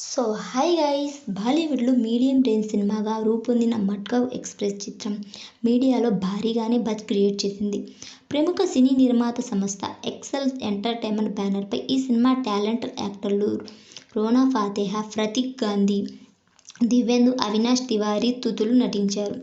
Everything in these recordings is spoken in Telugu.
సో హాయ్ గైస్ బాలీవుడ్లో మీడియం రేంజ్ సినిమాగా రూపొందిన మడ్గావ్ ఎక్స్ప్రెస్ చిత్రం మీడియాలో భారీగానే బజ్ క్రియేట్ చేసింది. ప్రముఖ సినీ నిర్మాత సంస్థ ఎక్సెల్ ఎంటర్టైన్మెంట్ బ్యానర్పై ఈ సినిమా టాలెంట్ యాక్టర్లు రోనా ఫాతేహా ప్రతీక్ గాంధీ దివ్యేందు అవినాష్ తివారీ తుతులు నటించారు.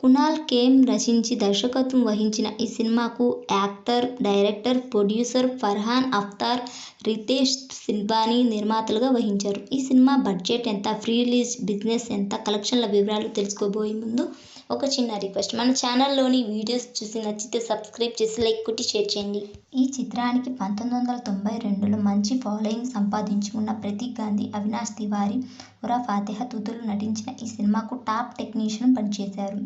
కునాల్ ఖేమ్ రచించి దర్శకత్వం వహించిన ఈ సినిమాకు actor director producer Farhan Akhtar Ritesh Sidhwani నిర్మాతలుగా వహించారు. ఈ సినిమా బడ్జెట్ ఎంత ఫ్రీ రిలీజ్ బిజినెస్ ఎంత కలెక్షన్ల వివరాలు తెలుసుకోబోయే ముందు ఒక చిన్న రిక్వెస్ట్. మన ఛానల్లోని వీడియోస్ చూసి నచ్చితే సబ్స్క్రైబ్ చేసి లైక్ కొట్టి షేర్ చేయండి. ఈ చిత్రానికి పంతొమ్మిది వందల తొంభై రెండులో మంచి ఫాలోయింగ్ సంపాదించుకున్న ప్రతీక్ గాంధీ అవినాష్ తివారీ ఉరా ఫాతిహా తుతులు నటించిన ఈ సినిమాకు టాప్ టెక్నీషియన్ పనిచేశారు.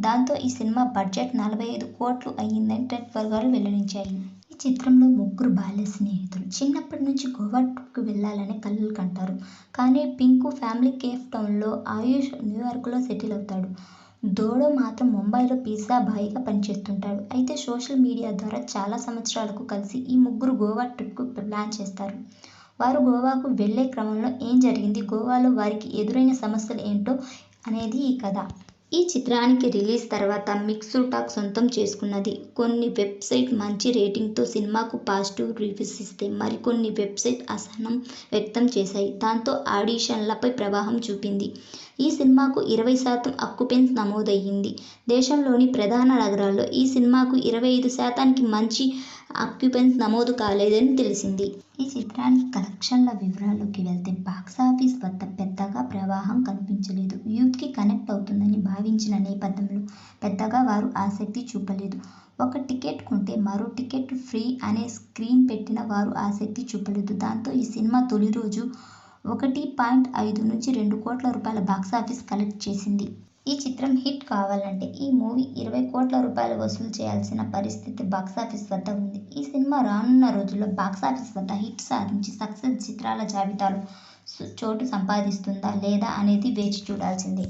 దాంతో ఈ సినిమా బడ్జెట్ నలభై ఐదు కోట్లు అయ్యిందని ట్రెడ్ వర్గాలు వెల్లడించాయి. ఈ చిత్రంలో ముగ్గురు బాల్య స్నేహితులు. చిన్నప్పటి నుంచి గోవా ట్రిప్కి వెళ్ళాలని కలలు కంటారు. కానీ పింకు ఫ్యామిలీ కేఫ్ టౌన్లో ఆయుష్ న్యూయార్క్లో సెటిల్ అవుతాడు. దోడో మాత్రం ముంబైలో పిజ్జా బాయ్గా పనిచేస్తుంటాడు. అయితే సోషల్ మీడియా ద్వారా చాలా సంవత్సరాలకు కలిసి ఈ ముగ్గురు గోవా ట్రిప్కు ప్లాన్ చేస్తారు. వారు గోవాకు వెళ్ళే క్రమంలో ఏం జరిగింది గోవాలో వారికి ఎదురైన సమస్యలు ఏంటో అనేది ఈ కథ. ఈ చిత్రానికి రిలీజ్ తర్వాత మిక్స్డ్ టాక్ సొంతం చేసుకున్నది. కొన్ని వెబ్సైట్ మంచి రేటింగ్తో సినిమాకు పాజిటివ్ రివ్యూస్ ఇస్తే మరికొన్ని వెబ్సైట్ అసహనం వ్యక్తం చేశాయి. దాంతో ఆడిషన్లపై ప్రభావం చూపింది. ఈ సినిమాకు ఇరవై శాతం అక్కుపెన్స్ నమోదయ్యింది. దేశంలోని ప్రధాన నగరాల్లో ఈ సినిమాకు ఇరవై ఐదు శాతానికి మంచి ఆక్యుపెన్స్ నమోదు కాలేదని తెలిసింది. ఈ చిత్రానికి కలెక్షన్ల వివరాల్లోకి వెళ్తే బాక్సాఫీస్ వద్ద పెద్దగా ప్రవాహం కనిపించలేదు. యూత్కి కనెక్ట్ అవుతుందని భావించిన నేపథ్యంలో పెద్దగా వారు ఆసక్తి చూపలేదు. ఒక టికెట్ కొంటే మరో టికెట్ ఫ్రీ అనే స్క్రీన్ పెట్టిన వారు ఆసక్తి చూపలేదు. దాంతో ఈ సినిమా తొలి రోజు ఒకటి పాయింట్ ఐదు నుంచి రెండు కోట్ల రూపాయల బాక్సాఫీస్ కలెక్ట్ చేసింది. ఈ చిత్రం హిట్ కావాలంటే ఈ మూవీ ఇరవై కోట్ల రూపాయలు వసూలు చేయాల్సిన పరిస్థితి బాక్సాఫీస్ వద్ద ఉంది. ఈ సినిమా రానున్న రోజుల్లో బాక్సాఫీస్ వద్ద హిట్ సాధించి సక్సెస్ చిత్రాల జాబితాలో చోటు సంపాదిస్తుందా లేదా అనేది వేచి చూడాల్సిందే.